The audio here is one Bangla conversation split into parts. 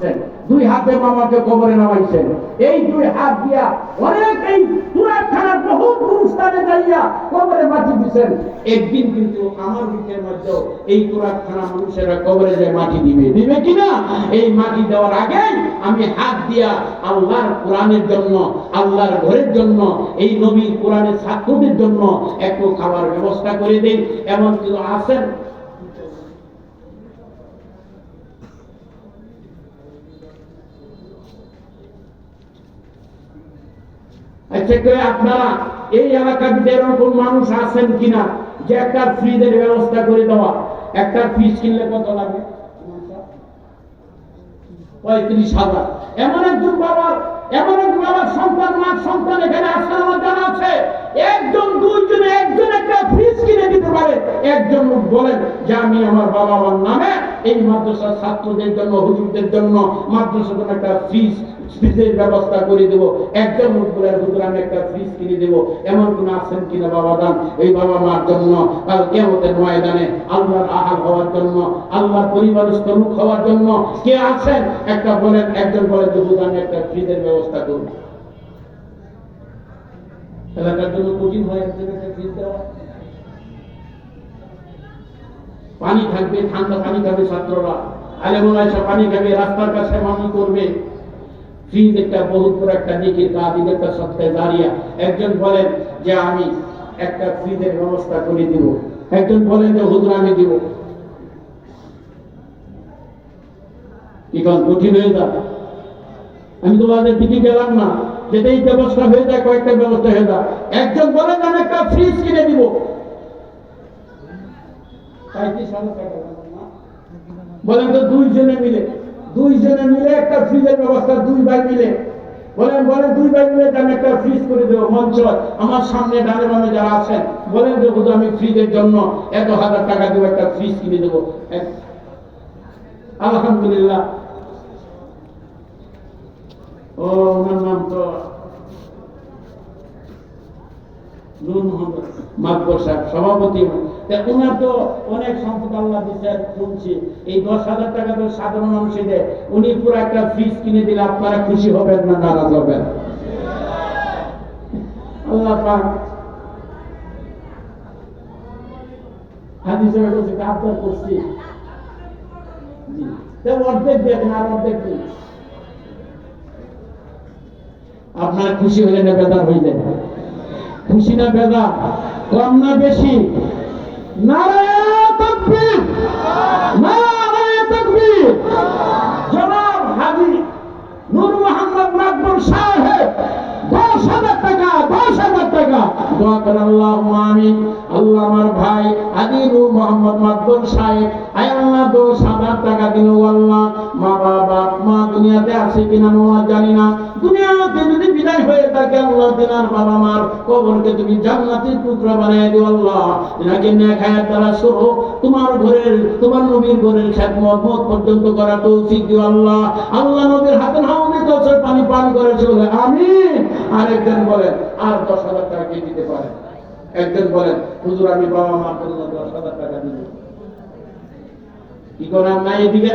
দিচ্ছেন দুই হাতে মামাকে কবরে নামাইছেন। এই দুই হাত দিয়া অনেক এই তুরাখানার বহু স্থানে যাইয়া কবরে মাটি দিচ্ছেন একদিন কিন্তু আমার বুকের মধ্যে এই তুরাখানা মানুষেরা কবরে যায় মাটি দিবে। দিবে কিনা এই মাটি দেওয়ার আগে আমি হাত দিয়া আল্লাহর কোরআনের জন্য, আল্লাহর ঘরের জন্য, এই নবীর কোরআনের ছাত্রদের জন্য একটু খাবার ব্যবস্থা করে দেই। এমন কেউ আছেন আপনারা এই এলাকার এরকম মানুষ আছেন কিনা যে একটা ফ্রিজের ব্যবস্থা করে দেওয়া। একটা ফ্রিজ কিনলে কত লাগে? পঁয়ত্রিশ হাজার। এমন একজন বাবার এমন একজন বাবার সন্তান, মার সন্তান এখানে আসার আমার জানা আছে। একজন, দুইজনে একজন একটা ফ্রিজ কিনে দিতে পারে। একজন বলেন যে, আমি আমার বাবা মার নামে এই মাদ্রাসার ছাত্রদের জন্য, হুজুরদের জন্য মাদ্রাসার জন্য একটা ফ্রিজ ফ্রিজের ব্যবস্থা করে দেব। একজন বলেন হুজুর আমি একটা ফ্রিজ কিনে দেব। এমন কোন আছেন কিনা বাবা দান এই বাবা মার জন্য, কাল কেমতের ময়দানে আল্লাহর আহাল হওয়ার জন্য, আল্লাহর পরিবারস্থ লোক হওয়ার জন্য কে আছেন? একটা বলেন, একজন বলেন যে, হুজুর, আমি একটা ফ্রিজের ব্যবস্থা করব। এলাকার জন্য কঠিন হয় একজনের ফ্রিজ দেওয়া পানি থাকবে, ঠান্ডা পানি খাবে ছাত্ররা। আলেমুল আয়সা পানি খাবে, রাস্তার কাছে মানি করবে। ফ্রিজ একটা বহুত বড় একটা কাজ একটা দাঁড়িয়ে একজন বলেন যে আমি একটা ফ্রিজের ব্যবস্থা করে দিব। একজন বলেন যে আমি দিব। কোন, কঠিন হয়ে যায় আমি তোমাদের দিকে গেলাম না। যেটা এই ব্যবস্থা হয়ে যায়, কয়েকটা ব্যবস্থা হয়ে যায়। একজন বলেন, আমি একটা ফ্রিজ কিনে দিব পঁয়ত্রিশ হাজার টাকা লাগবে না? বলেন তো দুইজনে মিলে দুইজনে মিলে একটা ফ্রিজের ব্যবস্থা দুই ভাই মিলে। বলেন বলেন, দুই ভাই মিলে আমি একটা ফ্রিজ করে দেবো মঞ্চ আমার সামনে ডানে বামে যারা আছেন, বলেন যে হুজুর আমি ফ্রিজের জন্য এত হাজার টাকা দেবো একটা ফ্রিজ কিনে দেবো। আলহামদুলিল্লাহ। ও, ওনার নাম তো নূর মোহাম্মদ মাকবর সাহেব, সভাপতি তা অনেক সম্পদ আল্লাহ দিচ্ছে শুনছি এই দশ হাজার টাকা তো সাধারণ মানুষে দেয় উনি পুরো একটা ফ্রিজ কিনে দিলে আপনারা খুশি হবেন না নারাজ হবেন? আল্লাহ পাক আপনারা খুশি হলে না বেদার হইলেন খুশি না বেদা কম না বেশি? দোয়া করে আল্লাহ আমিন। আল্লাহ আমার ভাই নূর মোহাম্মদ মাকবুল সাহেব, আয় আল্লাহ, দশ হাজার টাকা দিল আল্লাহ। মা বাবা, মা দুনিয়াতে আছে কিনা মামা জানি না। দুনিয়াতে যদি বিদায় হয়ে থাকে, আল্লাহ দিনার বাবা মার কবরকে তুমি জান্নাতের টুকরা বানিয়ে দিও আল্লাহ। এনাকে নেখায়ের দ্বারা সরো তোমার ঘরের, তোমার নবীর ঘরের খ্যাতমত মত পর্যন্ত করা তৌফিক দিও আল্লাহ। আল্লাহ নবীর হাতে নাওনি কৌশল পানি পান করেছে বলে আমি আরেকজন বলেন, আর দশ হাজার টাকা কে দিতে পারে? একজন বলেন, হুজুর, আমি বাবা মার জন্য দশ হাজার টাকা দিব। কি করার নাই এদিকে?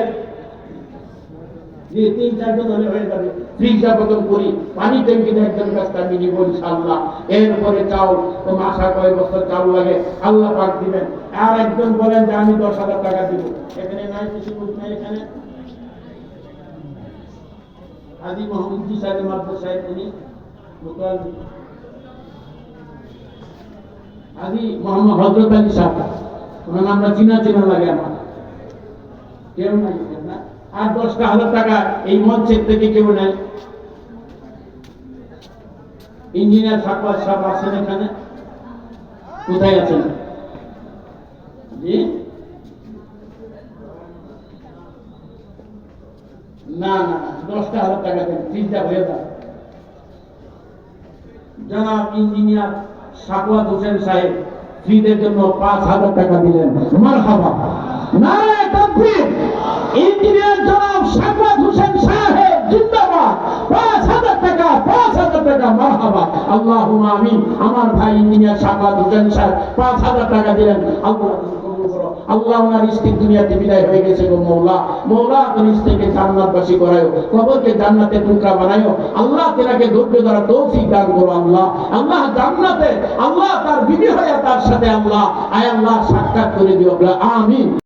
তিন চারজন হয়ে যাবে। করি, পানি একজন আমি নিব ইনশাআল্লাহ। এরপরে চাউল ও মাসা কয় বছর চাউল লাগে, আল্লাহ পাক দিবেন। আর একজন বলেন যে, আমি দশ হাজার টাকা দিব। এখানে নাই, কিছু বুঝ নাই এখানে? হাজি মোহাম্মদ সাহেব মাদ্রাস সাহেব হাজি মোহাম্মদ হজরত আলী সাহেব। ওনার আমরা চিনা চিনা লাগে আমার। কেউ নাই। আর দশটা হাজার টাকা এই মঞ্চের থেকে কেউ নেই ইঞ্জিনিয়ার সাকবাদ সাহেব আছেন এখানে। কোথায় আছেন? না না দশটা হাজার টাকা দেন তিনটা হয়ে যান জনাব ইঞ্জিনিয়ার সাকওয়াত হোসেন সাহেব ফ্রিদের জন্য পাঁচ হাজার টাকা দিলেন। মার হাবা নারায় আমিন। আমার ভাই ইঞ্জিনিয়ার সাহেব পাঁচ হাজার টাকা দিলেন। আল্লাহ স্ত্রী দুনিয়াতে বিদায় হয়ে গেছে গো মৌলা। মৌলা তোর স্ত্রীকে কবরকে জান্নাতে টুকরা আল্লাহ তেনাকে ধৈর্য দান করো আল্লাহ। আল্লাহ জান্নাতে, আল্লাহ তার বিধি হয়ে তার সাথে আল্লাহ। আয় আল্লাহ, সাক্ষাৎ করে দিও আমিন।